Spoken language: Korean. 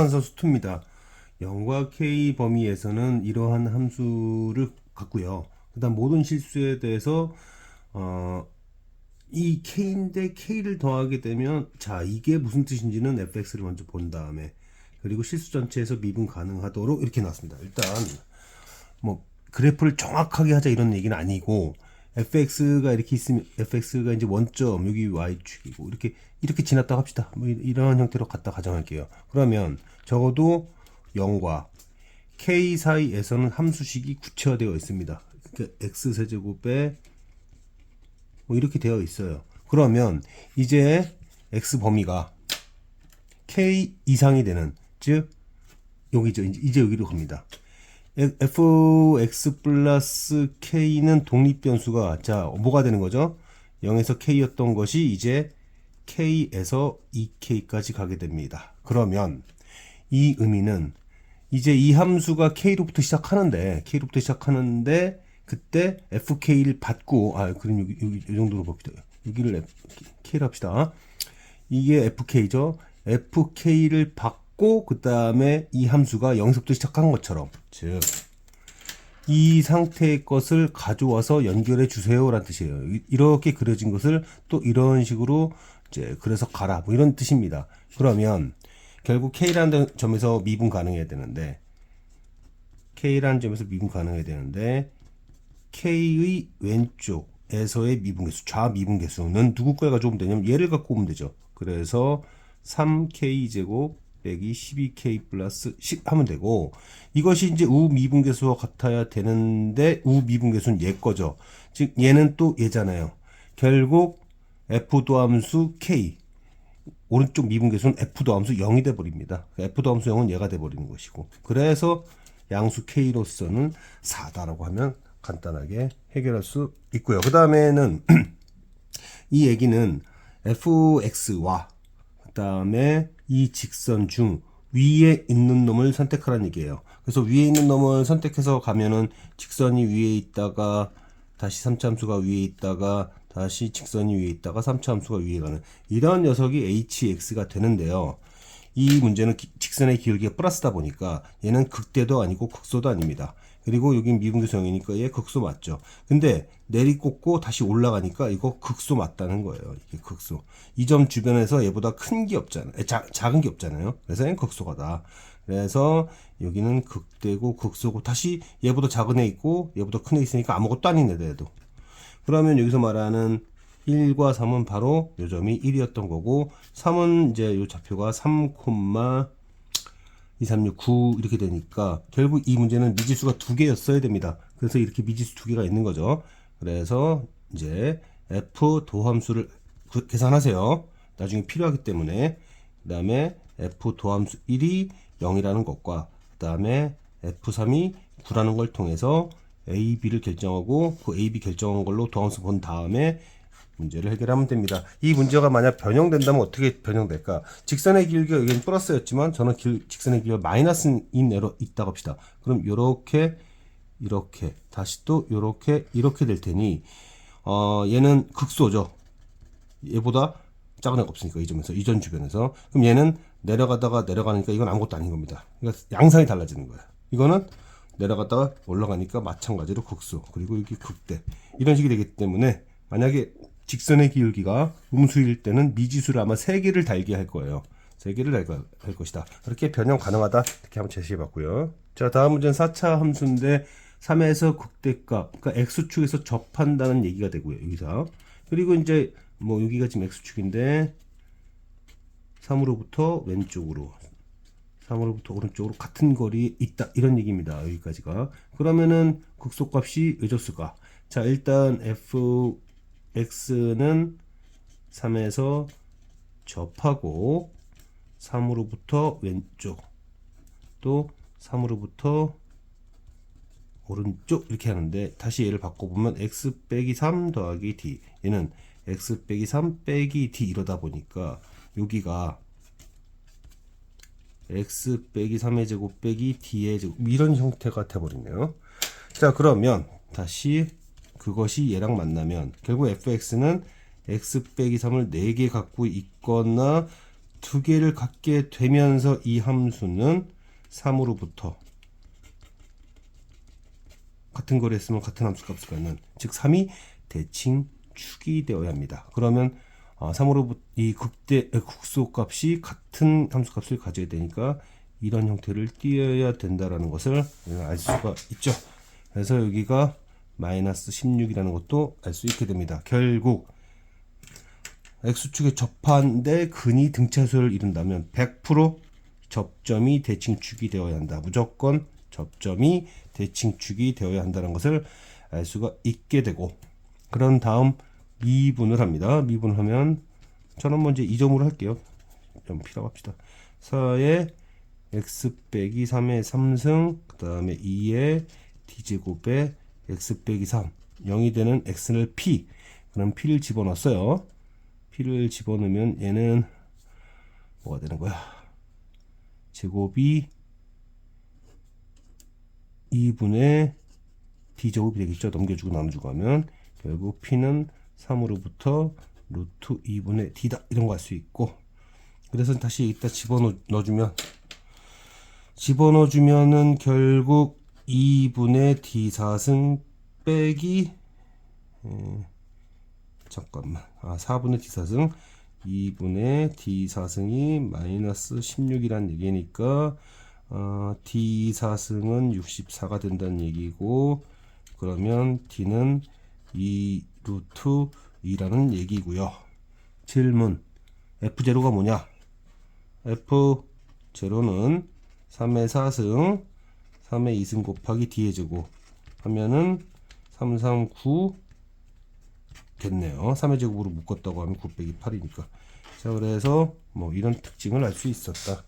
소환사수 2입니다. 0과 k 범위에서는 이러한 함수를 갖고요. 그다음 모든 실수에 대해서 어, 이 k인데 k를 더하게 되면 자 이게 무슨 뜻인지는 fx를 먼저 본 다음에 그리고 실수 전체에서 미분 가능하도록 이렇게 나왔습니다. 일단 뭐 그래프를 정확하게 하자 이런 얘기는 아니고 fx가 이렇게 있으면 fx가 이제 원점 여기 y축이고 이렇게 이렇게 지났다 합시다. 뭐 이- 이런 형태로 갖다 가정할게요. 그러면 적어도 0과 k 사이에서는 함수식이 구체화되어 있습니다. 그러니까 x 세제곱에 뭐 이렇게 되어 있어요. 그러면 이제 x 범위가 k 이상이 되는 즉 여기죠. 이제 여기로 갑니다. Fx 플러스 k는 독립변수가 자 뭐가 되는 거죠? 0에서 k였던 것이 이제 k에서 2k까지 가게 됩니다. 그러면 이 의미는 이제 이 함수가 k로부터 시작하는데 k로부터 시작하는데 그때 fk를 받고 아 그럼 여기, 여기 이 정도로 봅시다. 여기를 k로 합시다. 이게 fk죠. fk를 받고 그 다음에 이 함수가 0에서부터 시작한 것처럼 즉 이 상태의 것을 가져와서 연결해 주세요라는 뜻이에요. 이- 이렇게 그려진 것을 또 이런 식으로 이제 그래서 가라 뭐 이런 뜻입니다. 그러면 결국 K라는 점에서 미분 가능해야 되는데 K라는 점에서 미분 가능해야 되는데 K의 왼쪽에서의 미분계수 좌 미분계수는 누구 거에 가져오면 되냐면 얘를 갖고 오면 되죠. 그래서 3K제곱 빼기 12K 플러스 10 하면 되고 이것이 이제 우 미분계수와 같아야 되는데 우 미분계수는 얘 거죠. 즉 얘는 또 얘잖아요. 결국 F 도함수 K 오른쪽 미분계수는 F 도함수 0이 돼 버립니다. F 도함수 0은 얘가 돼 버리는 것이고 그래서 양수 K로서는 4다라고 하면 간단하게 해결할 수 있고요. 그 다음에는 이 얘기는 fx와 그 다음에 이 직선 중 위에 있는 놈을 선택하라는 얘기예요. 그래서 위에 있는 놈을 선택해서 가면은 직선이 위에 있다가 다시 3차 함수가 위에 있다가 다시 직선이 위에 있다가 3차 함수가 위에 가는 이런 녀석이 hx가 되는데요. 이 문제는 기- 직선의 기울기가 플러스다 보니까 얘는 극대도 아니고 극소도 아닙니다. 그리고 여긴 미분계수형이니까 얘 극소 맞죠. 근데 내리꽂고 다시 올라가니까 이거 극소 맞다는 거예요. 이게 극소. 이 점 주변에서 얘보다 큰 게 없잖아요. 에, 자, 작은 게 없잖아요. 그래서 얘는 극소가다. 그래서 여기는 극대고 극소고 다시 얘보다 작은 애 있고 얘보다 큰 애 있으니까 아무것도 아닌 애도. 그러면 여기서 말하는 1과 3은 바로 요 점이 1이었던 거고 3은 이제 요 좌표가 3, 2, 3, 6, 9 이렇게 되니까 결국 이 문제는 미지수가 두 개였어야 됩니다. 그래서 이렇게 미지수 두 개가 있는 거죠. 그래서 이제 f 도함수를 구- 계산하세요. 나중에 필요하기 때문에 그 다음에 f 도함수 1이 0이라는 것과 그 다음에 f3이 9라는 걸 통해서 a, b를 결정하고 그 a, b 결정한 걸로 도함수 본 다음에 문제를 해결하면 됩니다. 이 문제가 만약 변형된다면 어떻게 변형될까? 직선의 길이가 여기는 플러스였지만 저는 길, 직선의 길이가 마이너스인 애로 있다고 합시다. 그럼 요렇게 이렇게 다시 또 요렇게 이렇게 될 테니 어 얘는 극소죠. 얘보다 작은 애가 없으니까 이 점에서 이전 주변에서 그럼 얘는 내려가다가 내려가니까 이건 아무것도 아닌 겁니다. 그러니까 양상이 달라지는 거예요. 이거는 내려갔다가 올라가니까 마찬가지로 극소 그리고 여기 극대 이런 식이 되기 때문에 만약에 직선의 기울기가 음수일 때는 미지수를 아마 세 개를 달게 할 거예요. 세 개를 달, 거- 할 것이다. 그렇게 변형 가능하다. 이렇게 한번 제시해 봤고요. 자, 다음 문제는 4차 함수인데 3에서 극대값, 그러니까 x축에서 접한다는 얘기가 되고요. 여기서. 그리고 이제 뭐 여기가 지금 x축인데 3으로부터 왼쪽으로 3으로부터 오른쪽으로 같은 거리에 있다 이런 얘기입니다. 여기까지가 그러면은 극소값이 왜 줬을까? 자 일단 fx는 3에서 접하고 3으로부터 왼쪽 또 3으로부터 오른쪽 이렇게 하는데 다시 얘를 바꿔보면 x 빼기 3 더하기 d 얘는 x 빼기 3 빼기 d 이러다 보니까 여기가 x 빼기 3의 제곱 빼기 d의 제곱 이런 형태가 돼버리네요. 자 그러면 다시 그것이 얘랑 만나면 결국 fx는 x 빼기 3을 4개 갖고 있거나 두 개를 갖게 되면서 이 함수는 3으로부터 같은 거를 했으면 같은 함수 값을 갖는 즉 3이 대칭 축이 되어야 합니다. 그러면 아, 3으로부터 이 극대 에, 국소 값이 같은 함수 값을 가져야 되니까 이런 형태를 띄어야 된다라는 것을 알 수가 있죠. 그래서 여기가 마이너스 16이라는 것도 알 수 있게 됩니다. 결국 x축에 접한데 근이 등차수를 이룬다면 100% 접점이 대칭축이 되어야 한다. 무조건 접점이 대칭축이 되어야 한다는 것을 알 수가 있게 되고 그런 다음 미분을 합니다. 미분을 하면 저는 먼저 이 점으로 할게요. 좀 필요합시다. 4에 x 빼기 3의 3승 그 다음에 2의 d제곱에 x 빼기 3 0이 되는 x를 p 그럼 p를 집어넣었어요. p를 집어넣으면 얘는 뭐가 되는 거야? 제곱이 2분의 d제곱이 되겠죠. 넘겨주고 나눠주고 하면 결국 p는 3으로부터 루트 2분의 d다 이런 거 할 수 있고 그래서 다시 이따 집어넣어주면 집어넣어주면은 결국 2분의 d4승 빼기 에, 잠깐만. 아 4분의 d4승 2분의 d4승이 마이너스 16이란 얘기니까 어, d4승은 64가 된다는 얘기고 그러면 d는 2 루트 2라는 얘기고요. 질문. F0가 뭐냐? F0는 3의 4승 3의 2승 곱하기 d의 제곱 하면은 3, 3, 9 겠네요. 3의 제곱으로 묶었다고 하면 9 빼기 8이니까. 자, 그래서 뭐 이런 특징을 알 수 있었다.